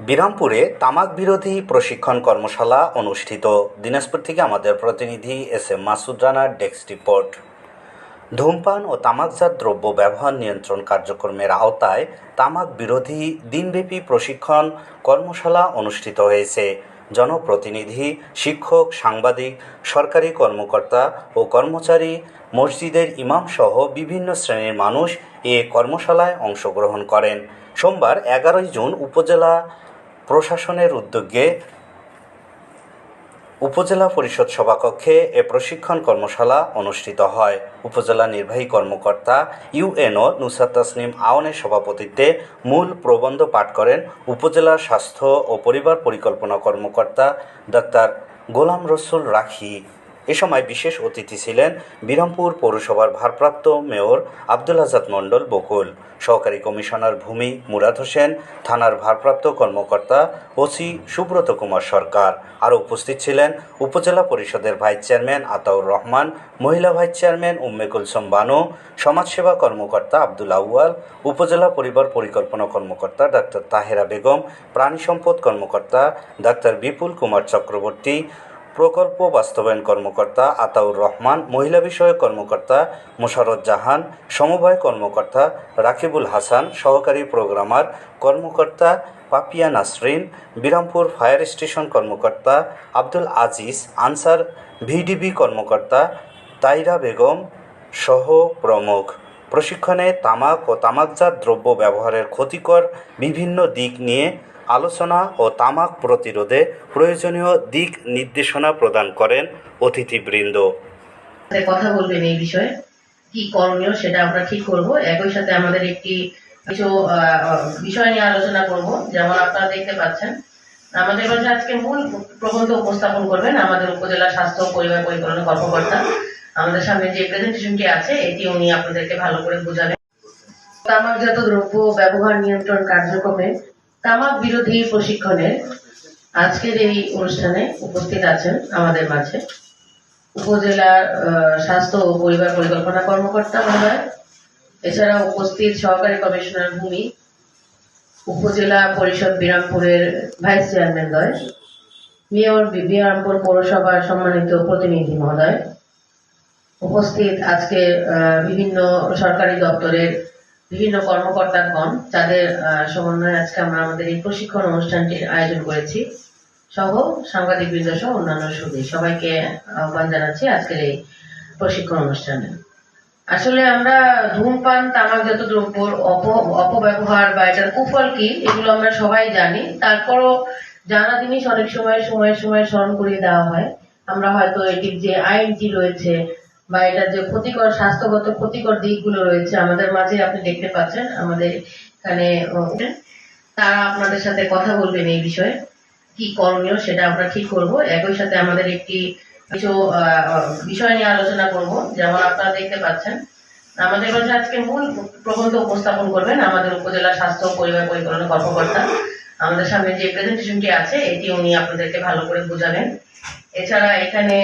বিরামপুরে তামাক বিরোধী প্রশিক্ষণ কর্মশালা অনুষ্ঠিত। দিনাজপুর থেকে আমাদের প্রতিনিধি এস এম মাসুদ রানার ডেস্ক রিপোর্ট। ধূমপান ও তামাকজাত দ্রব্য ব্যবহার নিয়ন্ত্রণ কার্যক্রমের আওতায় তামাক বিরোধী দিনব্যাপী প্রশিক্ষণ কর্মশালা অনুষ্ঠিত হয়েছে। জনপ্রতিনিধি, শিক্ষক, সাংবাদিক, সরকারি কর্মকর্তা ও কর্মচারী, মসজিদের ইমামসহ বিভিন্ন শ্রেণির মানুষ এ কর্মশালায় অংশগ্রহণ করেন। সোমবার এগারোই জুন উপজেলা প্রশাসনের উদ্যোগে উপজেলা পরিষদ সভাকক্ষে এ প্রশিক্ষণ কর্মশালা অনুষ্ঠিত হয়। উপজেলা নির্বাহী কর্মকর্তা ইউএনও নুসার তাসনিম আওনের সভাপতিত্বে মূল প্রবন্ধ পাঠ করেন উপজেলা স্বাস্থ্য ও পরিবার পরিকল্পনা কর্মকর্তা ডাক্তার গোলাম রসুল রাখি। এ সময় বিশেষ অতিথি ছিলেন বিরামপুর পৌরসভার ভারপ্রাপ্ত মেয়র আব্দুল আজাদ মণ্ডল বকুল, সহকারী কমিশনার ভূমি মুরাদ হোসেন, থানার ভারপ্রাপ্ত কর্মকর্তা ওসি সুব্রত কুমার সরকার। আরও উপস্থিত ছিলেন উপজেলা পরিষদের ভাইস চেয়ারম্যান আতাউর রহমান, মহিলা ভাইস চেয়ারম্যান উম্মে কুলসুম বানু, সমাজসেবা কর্মকর্তা আব্দুল আউয়াল, উপজেলা পরিবার পরিকল্পনা কর্মকর্তা ডাক্তার তাহেরা বেগম, প্রাণী সম্পদ কর্মকর্তা ডাক্তার বিপুল কুমার চক্রবর্তী প্রকল্প বাস্তবায়ন কর্মকর্তা আতাউর রহমান, মহিলা বিষয়ক কর্মকর্তা মোশারত জাহান, সমবায় কর্মকর্তা রাকিবুল হাসান, সহকারী প্রোগ্রামার কর্মকর্তা পাপিয়া নাসরিন, বিরামপুর ফায়ার স্টেশন কর্মকর্তা আব্দুল আজিজ, আনসার ভিডিবি কর্মকর্তা তাইরা বেগম সহ প্রমুখ। প্রশিক্ষণে তামাক ও তামাকজাত দ্রব্য ব্যবহারের ক্ষতিকর বিভিন্ন দিক নিয়ে আলোচনা ও তামাক প্রতিরোধে প্রয়োজনীয় দিক নির্দেশনা প্রদান করেন অতিথিবৃন্দ। কথা বলবেন এই বিষয়ে। কি করণীয় সেটা আমরা ঠিক করব। একই সাথে আমাদের একটি কিছু বিষয় নিয়ে আলোচনা করব। যেমন আপনারা দেখতে পাচ্ছেন, আমাদের মাঝে আজকে মূল প্রবন্ধ উপস্থাপন করবেন আমাদের উপজেলা স্বাস্থ্য পরিবার পরিকল্পনা কর্মকর্তা। আমাদের সামনে যে প্রেজেন্টেশনটি আছে, এটি উনি আপনাদেরকে ভালো করে বোঝাবেন। তামাকজাত দ্রব্য ব্যবহার নিয়ন্ত্রণ কার্যক্রমে তামাক বিরোধী প্রশিক্ষণের আজকের এই অনুষ্ঠানে উপস্থিত আছেন আমাদের মাঝে উপজেলার স্বাস্থ্য ও পরিবার পরিকল্পনা কর্মকর্তা মহোদয় এছাড়া উপস্থিত সহকারী কমিশনার ভূমি, উপজেলা পরিষদ বিরামপুরের ভাইস চেয়ারম্যান দ্বয় মেয়র বিরামপুর পৌরসভার সম্মানিত প্রতিনিধি মহোদয়, উপস্থিত আজকে বিভিন্ন সরকারি দপ্তরের বিভিন্ন কর্মকর্তাগণ আহ, সমন্বয়ে আজকে আমরা আমাদের এই প্রশিক্ষণ অনুষ্ঠানটির আয়োজন করেছি। সহ সাংবাদিক বৃন্দ সহ অন্যান্য সুদী সবাইকে আহ্বান জানাচ্ছি আজকের এই প্রশিক্ষণ অনুষ্ঠানে। আসলে আমরা ধূমপান তামাকজাত দ্রব্যর অপ অপব্যবহার বা এটার কুফল কি এগুলো আমরা সবাই জানি। তারপরও জানা জিনিস অনেক সময় সময়ে সময়ে স্মরণ করিয়ে দেওয়া হয়। আমরা হয়তো এটির যে আইনটি রয়েছে বা এটার যে ক্ষতিকর, স্বাস্থ্যগত ক্ষতিকর দিকগুলো রয়েছে, আমাদের মাঝে আপনি দেখতে পাচ্ছেন, আমাদের এখানে তারা আপনাদের সাথে কথা বলবেন এই বিষয়ে, কি করণীয় সেটা আমরা ঠিক করব। একই সাথে আমাদের একটি কিছু বিষয় নিয়ে আলোচনা করব, যেমন আপনারা দেখতে পাচ্ছেন, আমাদের মাঝে আজকে মূল প্রবন্ধ উপস্থাপন করবেন আমাদের উপজেলা স্বাস্থ্য পরিবার পরিকল্পনা কর্মকর্তা। আমাদের সামনে যে প্রেজেন্টেশনটি আছে, এটি উনি আপনাদেরকে ভালো করে বোঝাবেন। এছাড়া এখানে